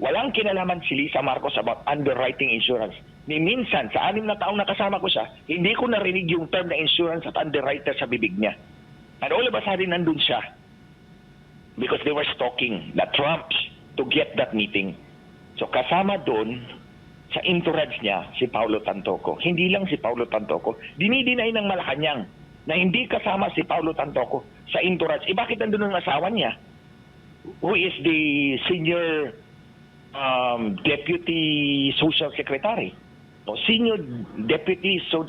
Walang kinalaman si Lisa Marcos about underwriting insurance. Ni minsan, sa anim na taong nakasama ko siya, hindi ko narinig yung term na insurance at underwriter sa bibig niya. And all of a sudden, nandun siya. Because they were stalking the Trumps to get that meeting. So kasama doon, sa entourage niya, si Paulo Tantoco. Hindi lang si Paulo Tantoco. Dinidinay ng Malacanang na hindi kasama si Paulo Tantoco sa entourage. Eh bakit nandun ang asawa niya? Who is the senior um, deputy social secretary? O senior deputy so,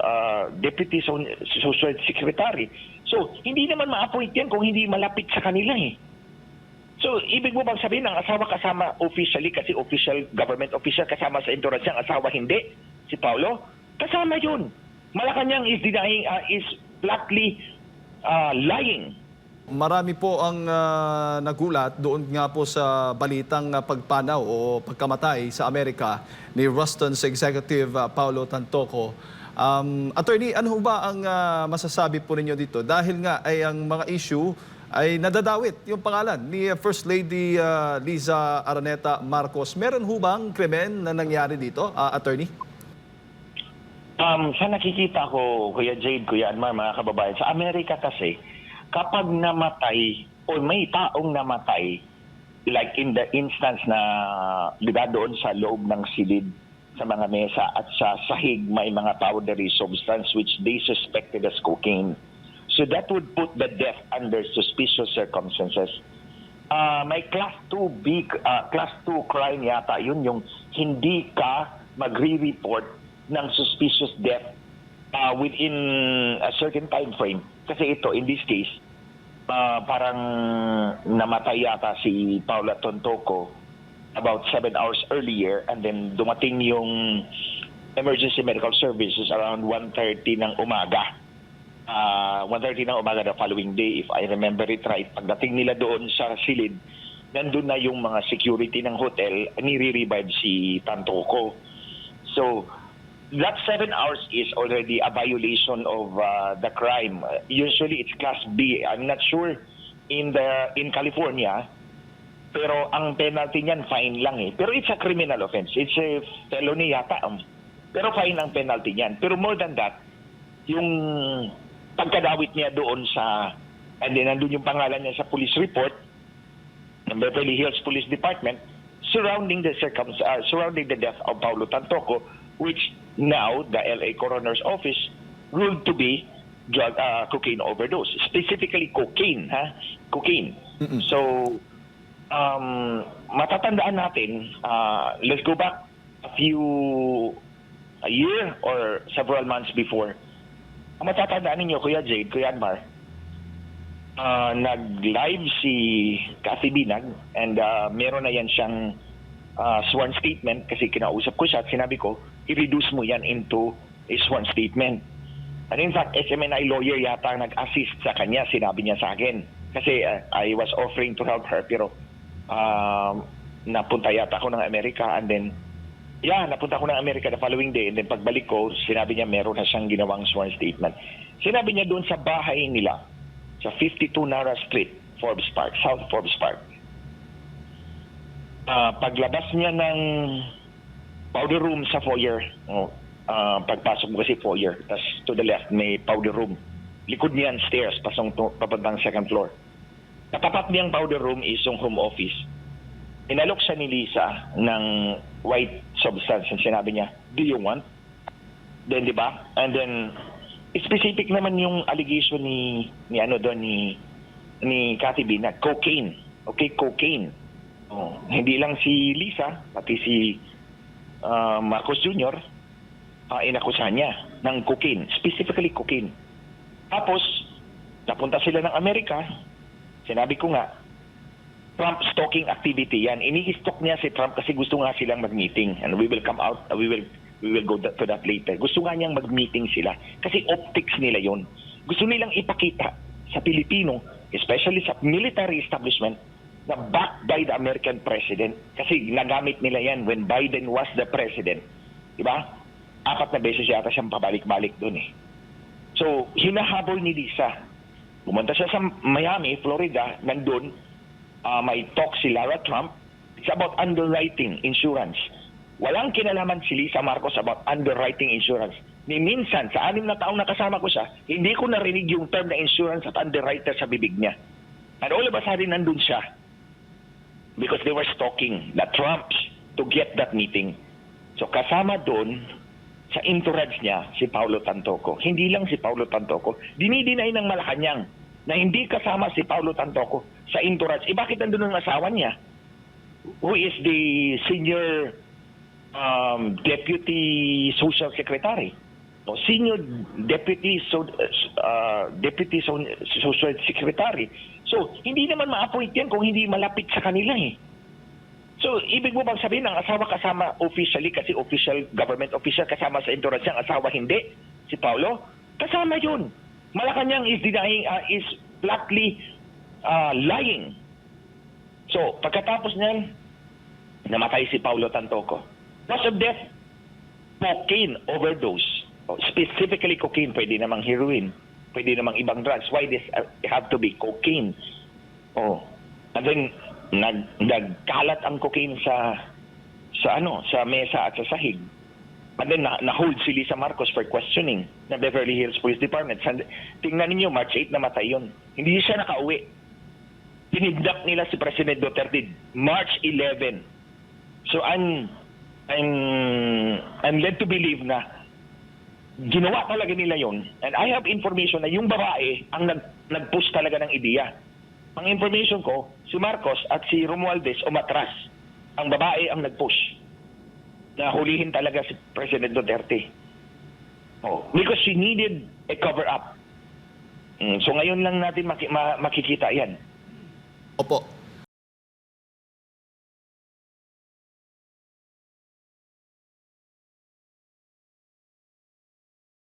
uh, deputy so, social secretary. So, hindi naman ma-appoint yan kung hindi malapit sa kanila eh. So, ibig mo bang sabihin ang asawa kasama officially kasi official government official kasama sa entourage ang asawa hindi si Paulo? Kasama yun. Malacanang is denying uh, is flatly uh, lying. Marami po ang ah, nagulat doon nga po sa balitang ah, pagpanaw o pagkamatay sa Amerika ni Ruston's Executive ah, Paulo Tantoco. Um, attorney, ano ba ang ah, masasabi po ninyo dito? Dahil nga ay ang mga issue ay nadadawit yung pangalan ni First Lady ah, Liza Araneta Marcos. Meron ho bang krimen na nangyari dito, ah, attorney? Um, sa nakikita ko, Kuya Jade, Kuya Anmar, mga kababayan, sa Amerika kasi, kapag namatay o may taong namatay, like in the instance na, di ba doon sa loob ng silid sa mga mesa at sa sahig may mga powdery substance which they suspected as cocaine. So that would put the death under suspicious circumstances. Ah, may class 2 big ah, class 2 crime yata yun yung hindi ka magre-report ng suspicious death ah, within a certain time frame kasi ito in this case ah, parang namatay yata si Paula Tontoco about 7 hours earlier and then dumating yung emergency medical services around 1.30 ng umaga uh, 1.30 ng umaga the following day, if I remember it right, pagdating nila doon sa silid, nandun na yung mga security ng hotel, nire-revive si Tantoco. So, that seven hours is already a violation of uh, the crime. Usually, it's Class B. I'm not sure in the in California, pero ang penalty niyan, fine lang eh. Pero it's a criminal offense. It's a felony yata. um. Pero fine ang penalty niyan. Pero more than that, yung pagkadawit niya doon sa and then nandun yung pangalan niya sa police report ng Beverly Hills Police Department surrounding the circum uh, surrounding the death of Paulo Tantoco which now the LA Coroner's Office ruled to be drug uh, cocaine overdose specifically cocaine ha cocaine Mm-mm. so um matatandaan natin uh, let's go back a few a year or several months before ang matatandaan ninyo, Kuya Jade, Kuya Anmar, ah, nag-live si Cathy Binag and ah, meron na yan siyang ah, sworn statement kasi kinausap ko siya at sinabi ko, i-reduce mo yan into a sworn statement. And in fact, SMNI lawyer yata ang nag-assist sa kanya, sinabi niya sa akin. Kasi ah, I was offering to help her pero um, napunta yata ako ng Amerika and then Yeah, napunta ko ng Amerika the following day and then pagbalik ko, sinabi niya meron na siyang ginawang sworn statement. Sinabi niya doon sa bahay nila, sa 52 Nara Street, Forbes Park, South Forbes Park. Ah, paglabas niya ng powder room sa foyer, oh, ah, pagpasok mo kasi foyer, tas to the left may powder room. Likod niyan stairs, pasong to, papuntang second floor. Katapat niyang powder room is yung home office inalok siya ni Lisa ng white substance and sinabi niya, do you want? Then, di ba? And then, specific naman yung allegation ni, ni ano doon, ni, ni Cathy B na cocaine. Okay, cocaine. Oh, hindi lang si Lisa, pati si ah, Marcos Jr., uh, inakusahan niya ng cocaine, specifically cocaine. Tapos, napunta sila ng Amerika, sinabi ko nga, Trump stalking activity yan. Ini-stalk niya si Trump kasi gusto nga silang mag-meeting. And we will come out, uh, we will we will go to that later. Gusto nga niyang mag-meeting sila kasi optics nila yon. Gusto nilang ipakita sa Pilipino, especially sa military establishment, na backed by the American president. Kasi nagamit nila yan when Biden was the president. Di ba? Apat na beses yata siyang pabalik-balik doon eh. So, hinahabol ni Lisa. Pumunta siya sa Miami, Florida, nandun, ah, may talk si Lara Trump, It's about underwriting insurance. Walang kinalaman si Lisa Marcos about underwriting insurance. Ni minsan, sa anim na taong nakasama ko siya, hindi ko narinig yung term na insurance at underwriter sa bibig niya. And all of a sudden, nandun siya. Because they were stalking the Trumps to get that meeting. So kasama doon, sa entourage niya, si Paulo Tantoco. Hindi lang si Paulo Tantoco. Dinidinay ng Malacanang na hindi kasama si Paulo Tantoco sa entourage. Eh bakit nandun ang asawa niya? Who is the senior um, deputy social secretary? Senior deputy so, uh, deputy so, social secretary. So, hindi naman ma-appoint yan kung hindi malapit sa kanila eh. So, ibig mo bang sabihin ang asawa kasama officially kasi official government official kasama sa entourage ang asawa hindi? Si Paulo? Kasama yun. Malacanang is denying, uh, is flatly uh, lying. So, pagkatapos niyan, namatay si Paulo Tantoco. Cause of death, cocaine overdose. Oh, Specifically cocaine, pwede namang heroin, pwede namang ibang drugs. Why this uh, have to be cocaine? Oh. And then, nag, nagkalat ang cocaine sa sa ano, sa mesa at sa sahig. And then, na, na-hold si Lisa Marcos for questioning ng Beverly Hills Police Department. San, tingnan ninyo, March 8 namatay yun. Hindi siya nakauwi. Tinidnap nila si President Duterte March 11. So I'm I'm I'm led to believe na ginawa talaga nila yon. And I have information na yung babae ang nag nag-push talaga ng ideya. Ang information ko, si Marcos at si Romualdez umatras. Ang babae ang nag-push na hulihin talaga si President Duterte. Oh, because she needed a cover-up. Mm, so ngayon lang natin maki- ma- makikita yan. Opo.